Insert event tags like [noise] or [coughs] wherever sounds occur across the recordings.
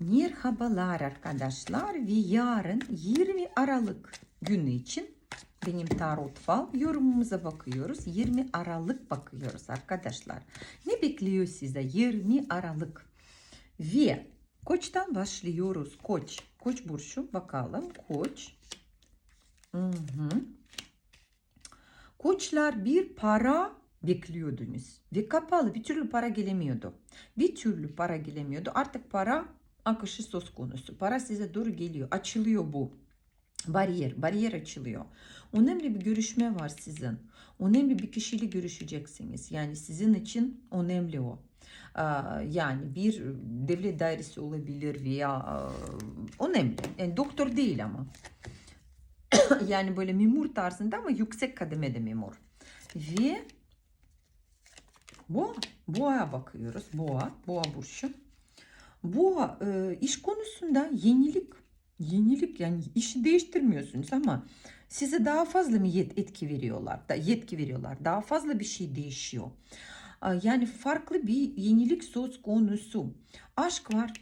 Merhabalar arkadaşlar ve yarın 20 Aralık günü için benim tarot fal yorumumuza bakıyoruz. 20 Aralık bakıyoruz arkadaşlar. Ne bekliyor size 20 Aralık? Ve Koç'tan başlıyoruz. Koç. Koç burcu bakalım. Koç. Hı hı. Koçlar bir para bekliyordunuz ve kapalı bir türlü para gelemiyordu. Bir türlü para gelemiyordu. Artık para akışı söz konusu. Para size doğru geliyor. Açılıyor bu. Bariyer, bariyer açılıyor. Önemli bir görüşme var sizin. Önemli bir kişiyle görüşeceksiniz. Yani sizin için önemli o. Yani bir devlet dairesi olabilir veya önemli. Yani doktor değil ama. [coughs] yani böyle memur tarzında ama yüksek kademede memur. Ve boğa, boğaya bakıyoruz. Boğa, boğa burcu. Boğa e, iş konusunda yenilik, yenilik yani işi değiştirmiyorsunuz ama size daha fazla mı yet, etki veriyorlar, da yetki veriyorlar. Daha fazla bir şey değişiyor. Aa, Yani farklı bir yenilik söz konusu. Aşk var.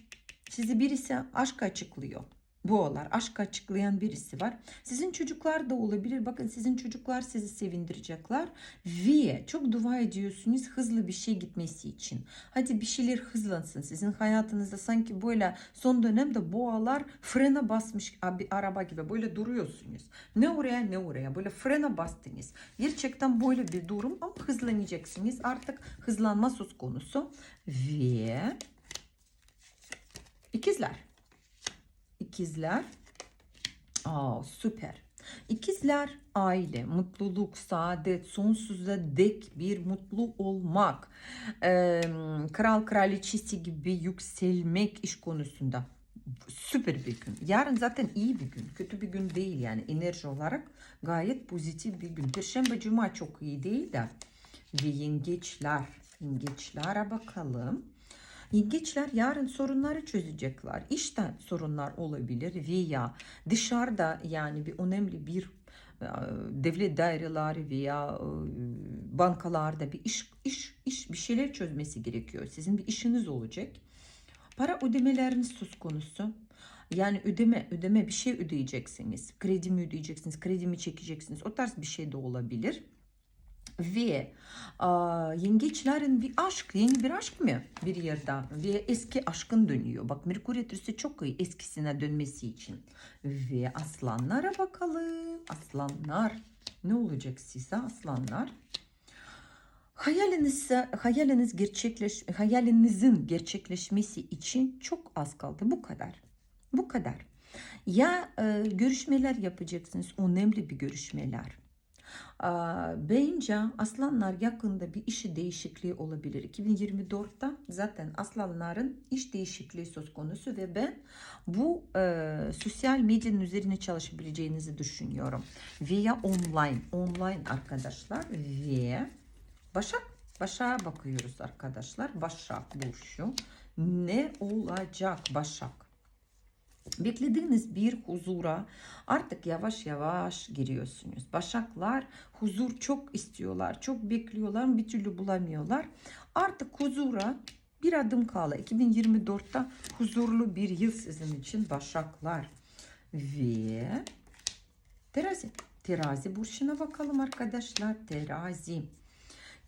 Size birisi aşk açıklıyor. Boğalar aşk açıklayan birisi var. Sizin çocuklar da olabilir. Bakın sizin çocuklar sizi sevindirecekler. Ve çok dua ediyorsunuz hızlı bir şey gitmesi için. Hadi bir şeyler hızlansın. Sizin hayatınızda sanki böyle son dönemde boğalar frene basmış araba gibi böyle duruyorsunuz. Ne oraya ne oraya böyle frene bastınız. Gerçekten böyle bir durum ama hızlanacaksınız. Artık hızlanma söz konusu. Ve ikizler. İkizler. Aa, süper. İkizler aile, mutluluk, saadet, sonsuza dek bir mutlu olmak, eee, kral kraliçesi gibi yükselmek iş konusunda süper bir gün. Yarın zaten iyi bir gün, kötü bir gün değil yani enerji olarak gayet pozitif bir gün. Perşembe, cuma çok iyi değil de ve yengeçler, yengeçlere bakalım. Yengeçler yarın sorunları çözecekler. İşte sorunlar olabilir veya dışarıda yani bir önemli bir e, devlet daireleri veya e, bankalarda bir iş iş iş bir şeyler çözmesi gerekiyor. Sizin bir işiniz olacak. Para ödemeleriniz söz konusu. Yani ödeme ödeme bir şey ödeyeceksiniz. Kredi mi ödeyeceksiniz, kredi mi çekeceksiniz. O tarz bir şey de olabilir. Ve a, yengeçlerin bir aşk, yeni bir aşk mı bir yerde? Ve eski aşkın dönüyor. Bak Merkür Retrosu çok iyi eskisine dönmesi için. Ve aslanlara bakalım. Aslanlar ne olacak size aslanlar? Hayaliniz, hayaliniz gerçekleş, hayalinizin gerçekleşmesi için çok az kaldı. Bu kadar. Bu kadar. Ya e, görüşmeler yapacaksınız. Önemli bir görüşmeler. Bence aslanlar yakında bir işi değişikliği olabilir. 2024'te zaten aslanların iş değişikliği söz konusu ve ben bu e, sosyal medyanın üzerine çalışabileceğinizi düşünüyorum. Veya online, online arkadaşlar ve Başak, Başak'a bakıyoruz arkadaşlar. Başak Burcu. Ne olacak Başak? Beklediğiniz bir huzura artık yavaş yavaş giriyorsunuz. Başaklar huzur çok istiyorlar, çok bekliyorlar, bir türlü bulamıyorlar. Artık huzura bir adım kala. 2024'te huzurlu bir yıl sizin için Başaklar. Ve terazi. Terazi burçuna bakalım arkadaşlar. Terazi.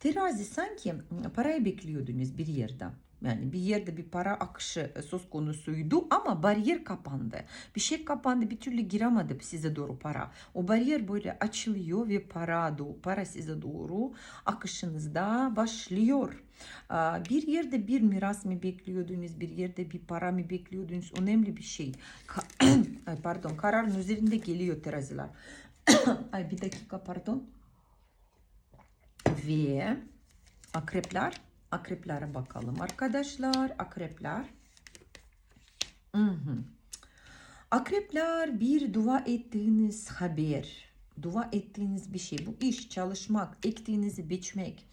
Terazi sanki parayı bekliyordunuz bir yerde. Yani bir yerde bir para akışı söz konusuydu ama bariyer kapandı. Bir şey kapandı bir türlü giremedi size doğru para. O bariyer böyle açılıyor ve para, para size doğru akışınızda başlıyor. Bir yerde bir miras mı bekliyordunuz, bir yerde bir para mı bekliyordunuz önemli bir şey. [clears throat] pardon kararın üzerinde geliyor teraziler. [clears throat] Ay bir dakika pardon. Ve akrepler Akreplere bakalım arkadaşlar. Akrepler. Hı hı. Akrepler bir dua ettiğiniz haber. Dua ettiğiniz bir şey. Bu iş, çalışmak, ektiğinizi biçmek.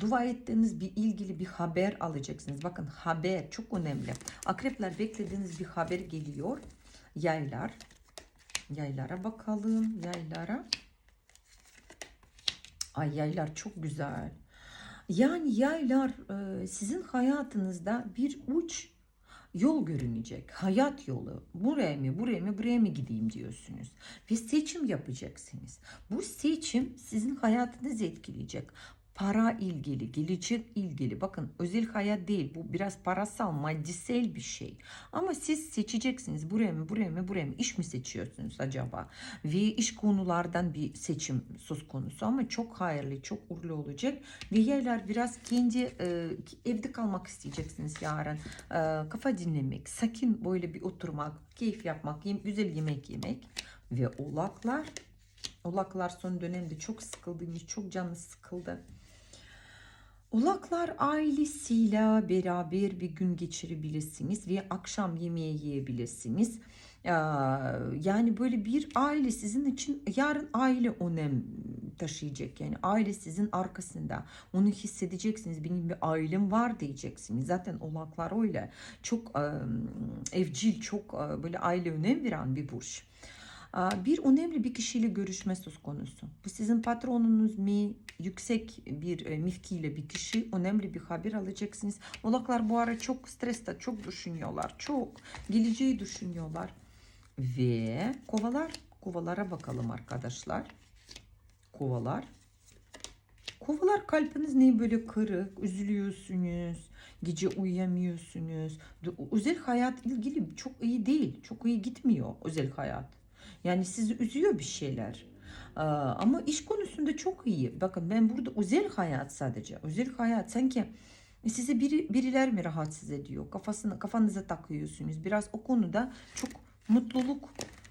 Dua ettiğiniz bir ilgili bir haber alacaksınız. Bakın haber çok önemli. Akrepler beklediğiniz bir haber geliyor. Yaylar. Yaylara bakalım. Yaylara. Ay yaylar çok güzel. Yani yaylar e, sizin hayatınızda bir uç yol görünecek. Hayat yolu. Buraya mı, buraya mı, buraya mı gideyim diyorsunuz. Ve seçim yapacaksınız. Bu seçim sizin hayatınızı etkileyecek. Para ilgili, gelecek ilgili. Bakın özel hayat değil. Bu biraz parasal, maddisel bir şey. Ama siz seçeceksiniz. Buraya mı, buraya mı, buraya mı? İş mi seçiyorsunuz acaba? Ve iş konulardan bir seçim söz konusu. Ama çok hayırlı, çok uğurlu olacak. Ve yerler biraz kendi e, evde kalmak isteyeceksiniz yarın. E, kafa dinlemek, sakin böyle bir oturmak, keyif yapmak, güzel yemek yemek. Ve oğlaklar, oğlaklar son dönemde çok sıkıldıymış, çok canı sıkıldı. Oğlaklar ailesiyle beraber bir gün geçirebilirsiniz ve akşam yemeği yiyebilirsiniz. Yani böyle bir aile sizin için yarın aile önem taşıyacak. Yani aile sizin arkasında. Onu hissedeceksiniz. Benim bir ailem var diyeceksiniz. Zaten oğlaklar öyle. Çok evcil, çok böyle aile önem veren bir burç. Bir önemli bir kişiyle görüşme söz konusu. Bu sizin patronunuz mi? Yüksek bir e, mevkiyle bir kişi önemli bir haber alacaksınız. Oğlaklar bu ara çok streste, çok düşünüyorlar. Çok geleceği düşünüyorlar. Ve kovalar, kovalara bakalım arkadaşlar. Kovalar. Kovalar kalbiniz ne böyle kırık, üzülüyorsunuz, gece uyuyamıyorsunuz. Özel hayat ilgili çok iyi değil, çok iyi gitmiyor özel hayat. Yani sizi üzüyor bir şeyler. Ama iş konusunda çok iyi. Bakın ben burada özel hayat sadece. Özel hayat sanki sizi biri, biriler mi rahatsız ediyor? Kafasını kafanıza takıyorsunuz. Biraz o konuda çok mutluluk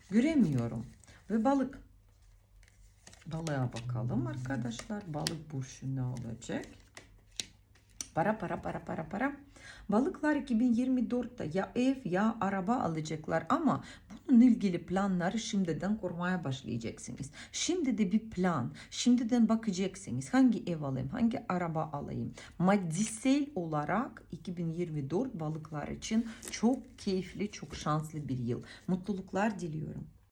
göremiyorum. Ve balık. Balığa bakalım arkadaşlar. Balık burcu ne olacak? Para para para para para. Balıklar 2024'te ya ev ya araba alacaklar ama bunun ilgili planları şimdiden kurmaya başlayacaksınız. Şimdi de bir plan, şimdiden bakacaksınız hangi ev alayım, hangi araba alayım. Maddisel olarak 2024 balıklar için çok keyifli, çok şanslı bir yıl. Mutluluklar diliyorum.